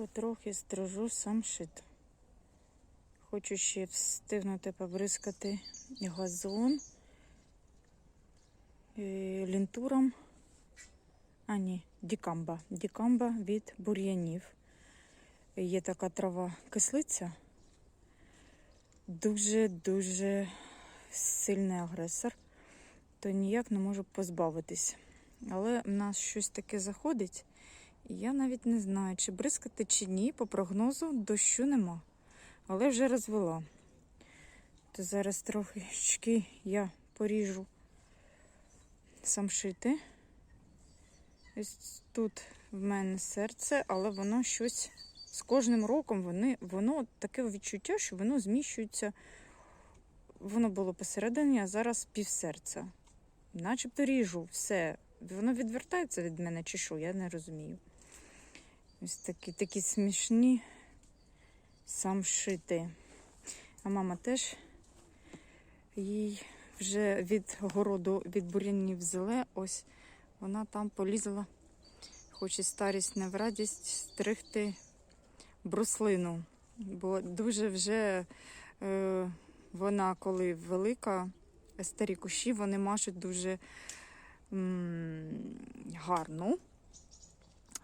Потрохи стрижу сам шит. Хочу ще встигнути побризкати газон е, лінтуром. А, ні, дікамба. Дікамба від бур'янів. Є така трава кислиця. Дуже-дуже сильний агресор, то ніяк не можу позбавитись. Але в нас щось таке заходить, я навіть не знаю, чи бризкати, чи ні. По прогнозу дощу нема. Але вже розвела. То зараз трохи я поріжу самшити. Ось тут в мене серце, але воно щось з кожним роком вони, воно таке відчуття, що воно зміщується. Воно було посередині, а зараз півсерця. Начебто ріжу все. Воно відвертається від мене чи що, я не розумію. Ось такі такі смішні самшити. А мама теж їй вже від городу від бур'янів зеле, ось вона там полізла, хоче старість не в радість стригти бруслину. Бо дуже вже е, вона, коли велика, старі кущі, вони мажуть дуже м, гарно.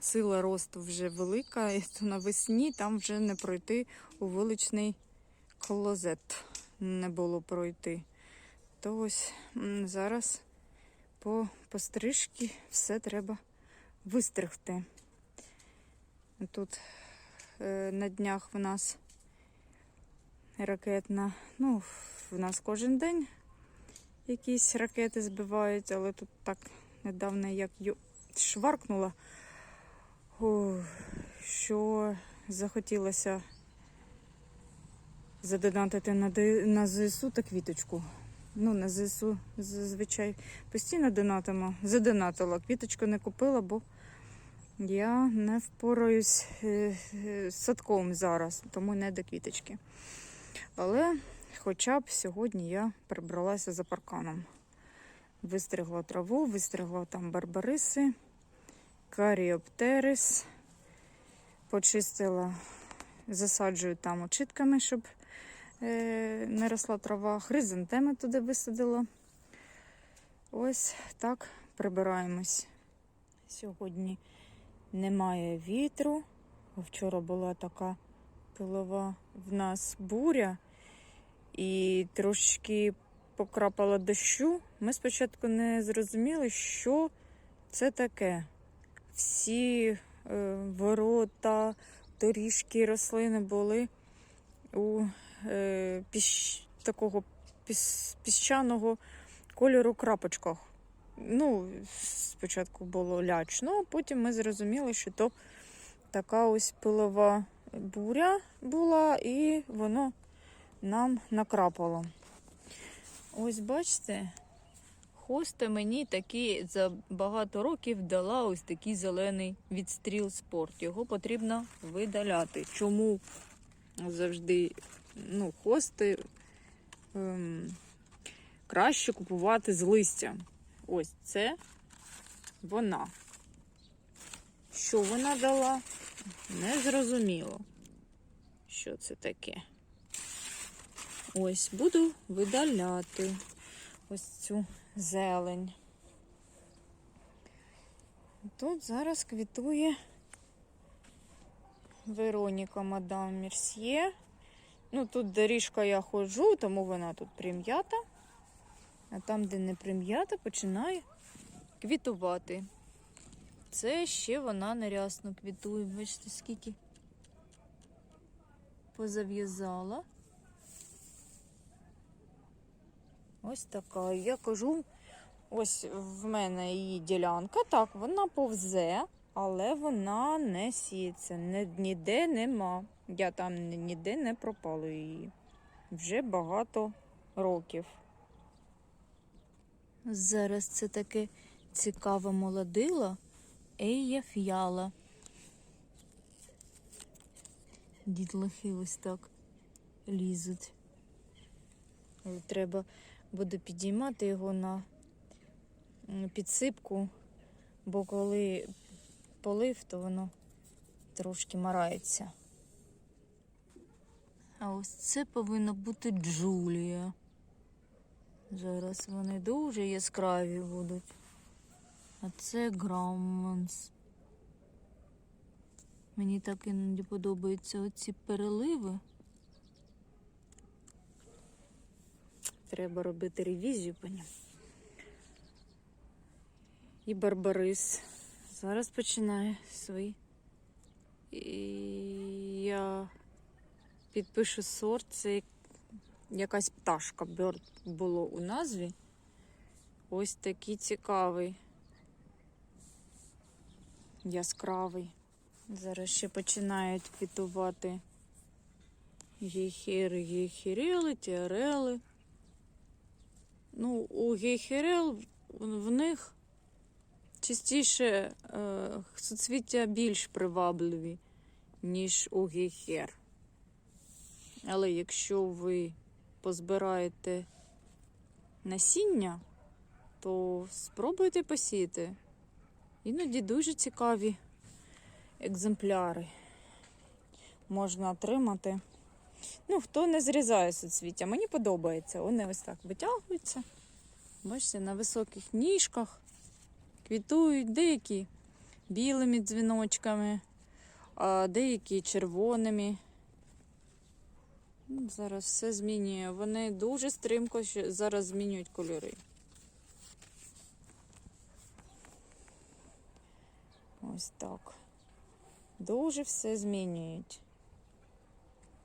Сила росту вже велика, і то навесні там вже не пройти у вуличний клозет. Не було пройти. То ось зараз по пострижці все треба вистригти. Тут е, на днях в нас ракетна, ну, в нас кожен день якісь ракети збивають, але тут так недавно як шваркнула, що захотілося задонатити на, на ЗСУ та квіточку. Ну, на ЗСУ зазвичай постійно донатимо. Задонатила. Квіточку не купила, бо я не впораюсь е, е, з садком зараз, тому не до квіточки. Але хоча б сьогодні я прибралася за парканом. Вистригла траву, вистригла там барбариси, каріоптерис, почистила, засаджую там очитками, щоб е, не росла трава. Хризантеми туди висадила. Ось так прибираємось. Сьогодні немає вітру. Вчора була така пилова в нас буря і трошки покрапала дощу. Ми спочатку не зрозуміли, що це таке. Всі е, ворота, доріжки, рослини були у е, піщ, такого піс, піщаного кольору крапочках. Ну, спочатку було лячно, а потім ми зрозуміли, що то така ось пилова буря була, і воно нам накрапало. Ось бачите, хоста мені такі за багато років дала ось такий зелений відстріл спорт. Його потрібно видаляти. Чому завжди ну, хости ем, краще купувати з листя? Ось це вона. Що вона дала? Не зрозуміло, що це таке. Ось буду видаляти ось цю зелень. Тут зараз квітує Вероніка Мадам Мерсьє. Ну, тут доріжка я ходжу, тому вона тут прим'ята. А там, де не прим'ята, починає квітувати. Це ще вона нерясно квітує. Бачите, скільки позав'язала. Ось така. Я кажу, ось в мене її ділянка. Так, вона повзе, але вона не сіється. Ні- Ніде нема. Я там ніде не пропалую її. Вже багато років. Зараз це таке цікаве молодило. Ея фіала. Дітлахи ось так лізуть. Треба буде підіймати його на підсипку, бо коли полив, то воно трошки марається. А ось це повинна бути Джулія. Зараз вони дуже яскраві будуть. А це Грамманс. Мені так іноді подобаються оці переливи. Треба робити ревізію по ним. І Барбарис. Зараз починає свій. І я підпишу сорт. Це якась пташка Bird було у назві. Ось такий цікавий. Яскравий. Зараз ще починають квітувати гейхери, гейхерели, тіарели. Ну, у гейхерел в них частіше е, суцвіття більш привабливі, ніж у гейхер. Але якщо ви позбираєте насіння, то спробуйте посіяти. Іноді дуже цікаві екземпляри можна отримати. Ну, хто не зрізає суцвіття, мені подобається. Вони ось так витягуються. Бачите, на високих ніжках квітують деякі білими дзвіночками, а деякі червоними. Ну, Зараз все змінює. Вони дуже стрімко зараз змінюють кольори. Ось так. Дуже все змінюють.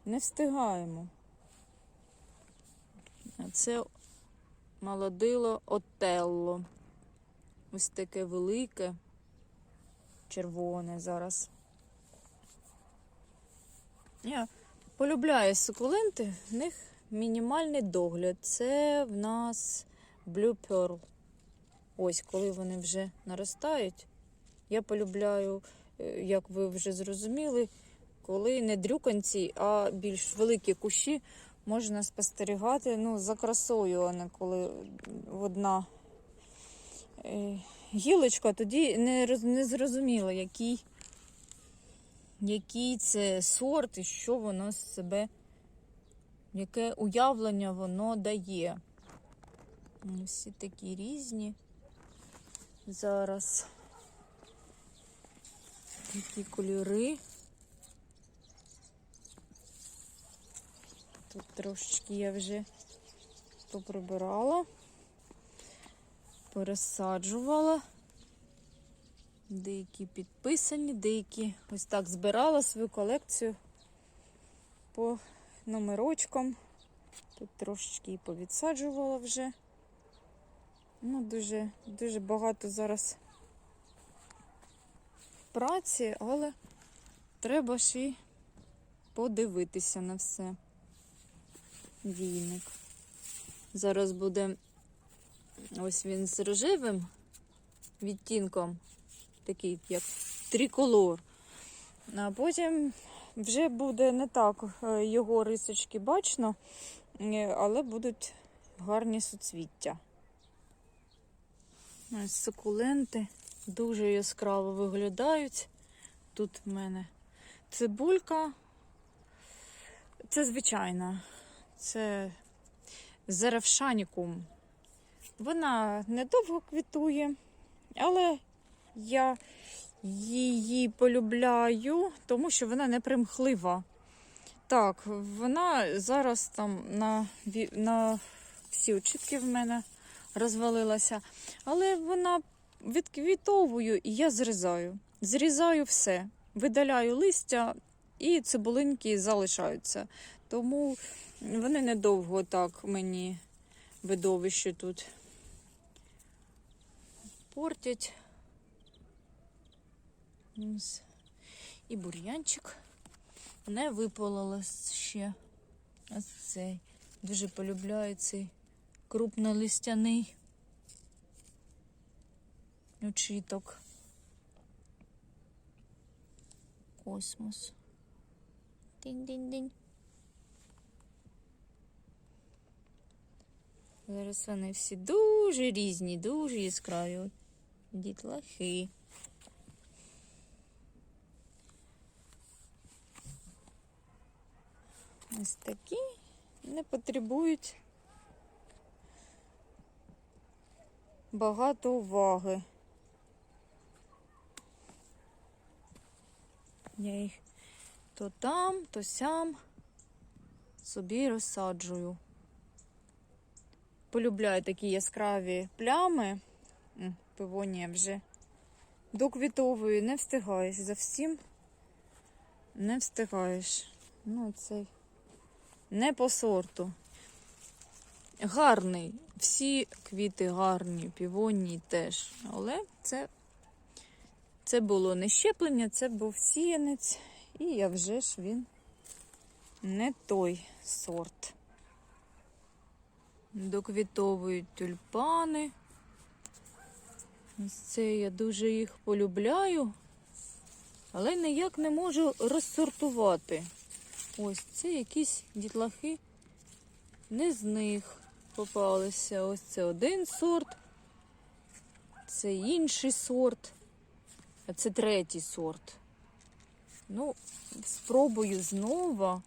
Не встигаємо. Це молодило Отелло. Ось таке велике, червоне зараз. Я полюбляю сукуленти, в них мінімальний догляд. Це в нас Blue Pearl. Ось, коли вони вже наростають. Я полюбляю, е, як ви вже зрозуміли, коли не дрюканці, а більш великі кущі можна спостерігати ну, за красою, а не коли одна е, гілочка, тоді не, роз- не зрозуміло, який, який це сорт і що воно з себе, яке уявлення воно дає. Всі такі різні зараз. Такі кольори. Тут трошечки я вже поприбирала, пересаджувала. Деякі підписані, деякі ось так збирала свою колекцію по номерочкам. Тут трошечки і повідсаджувала вже. Ну, дуже, дуже багато зараз праці, але треба ж і подивитися на все. Війник. Зараз буде ось він з рожевим відтінком, такий як триколор. А потім вже буде не так е, його рисочки бачно, е, але будуть гарні суцвіття. Ось сукуленти дуже яскраво виглядають. Тут в мене цибулька. Це звичайна. Це зеревшанікум. Вона недовго квітує, але я її полюбляю, тому що вона не примхлива. Так, вона зараз там на, на всі очітки в мене розвалилася, але вона відквітовую і я зрізаю. Зрізаю все, видаляю листя і цибулинки залишаються. Тому вони недовго так мені видовище тут портять. І бур'янчик не випалилось ще. Ось цей. Дуже полюбляю цей крупнолистяний очіток. Космос. Динь-динь-динь. Зараз вони всі дуже різні, дуже яскраві. Дітлахи. Ось такі не потребують багато уваги. Я їх то там, то сям собі розсаджую. Полюбляю такі яскраві плями. Пивонія вже доквітовую, не встигаєш за всім. Не встигаєш. Ну, цей не по сорту. Гарний. Всі квіти гарні, півонії теж. Але це, це було не щеплення, це був сіянець. І я вже ж він не той сорт. Доквітовують тюльпани. Ось це я дуже їх полюбляю, але ніяк не можу розсортувати. Ось це якісь дітлахи не з них попалися. Ось це один сорт, це інший сорт, а це третій сорт. Ну, спробую знову,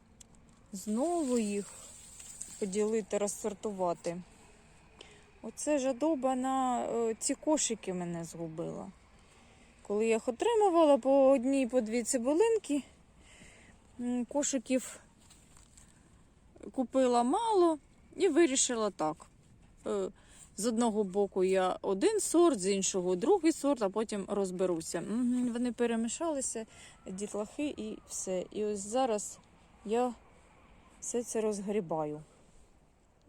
знову їх поділити, розсортувати. Оце жадоба на е, ці кошики мене згубила. Коли я їх отримувала по одній, по дві цибулинки, кошиків купила мало і вирішила так. З одного боку я один сорт, з іншого другий сорт, а потім розберуся. Вони перемішалися, дітлахи і все. І ось зараз я все це розгрібаю.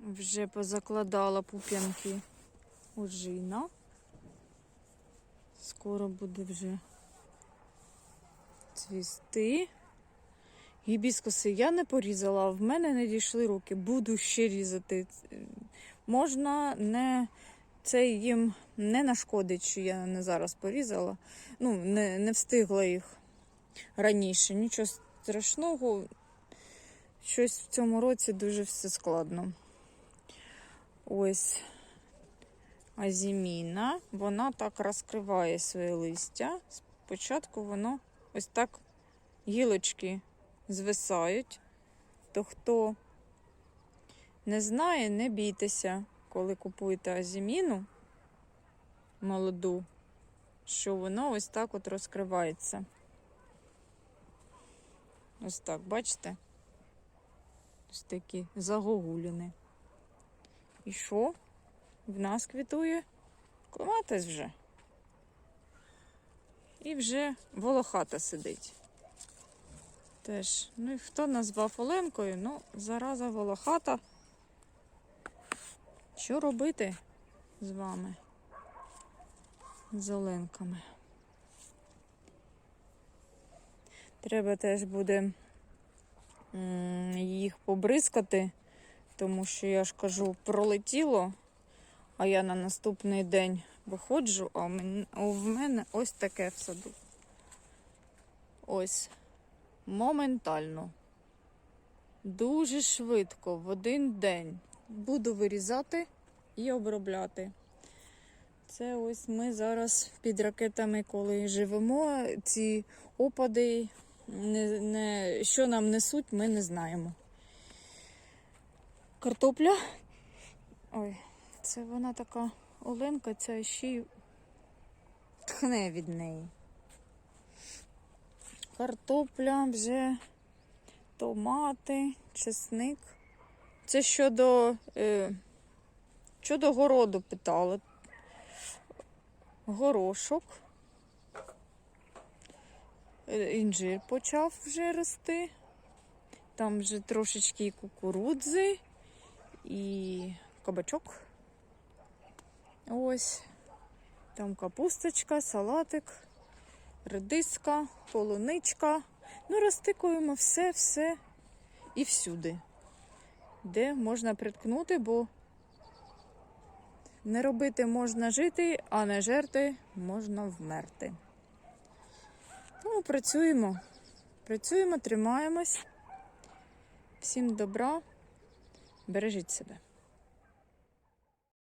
Вже позакладала пуп'янки ожина. Скоро буде вже цвісти. Гібіскуси я не порізала, а в мене не дійшли руки. Буду ще різати. Можна не це їм не нашкодить, що я не зараз порізала. Ну, не, не встигла їх раніше. Нічого страшного. Щось в цьому році дуже все складно. Ось азіміна. Вона так розкриває своє листя. Спочатку воно ось так гілочки звисають. То хто не знає, не бійтеся, коли купуєте азіміну молоду, що воно ось так от розкривається. Ось так, бачите? Ось такі загогуліни. І що? В нас квітує клематис вже. І вже волохата сидить. Теж, ну і хто назвав Оленкою? Ну, зараза волохата. Що робити з вами? З Оленками? Треба теж буде їх побризкати, тому що я ж кажу, пролетіло, а я на наступний день виходжу, а в мене ось таке в саду. Ось моментально. Дуже швидко, в один день. Буду вирізати і обробляти. Це ось ми зараз під ракетами, коли живемо, ці опади, не, не, що нам несуть, ми не знаємо. Картопля. Ой, це вона така оленка, ця ще й тхне від неї. Картопля вже томати, чесник. Це щодо, е, щодо городу питали. Горошок. Е, Інжир почав вже рости. Там вже трошечки і кукурудзи, і кабачок. Ось. Там капусточка, салатик, редиска, полуничка. Ну, розтикуємо все, все і всюди, де можна приткнути, бо не робити можна жити, а не жерти можна вмерти. Тому працюємо. Працюємо, тримаємось. Всім добра, бережіть себе.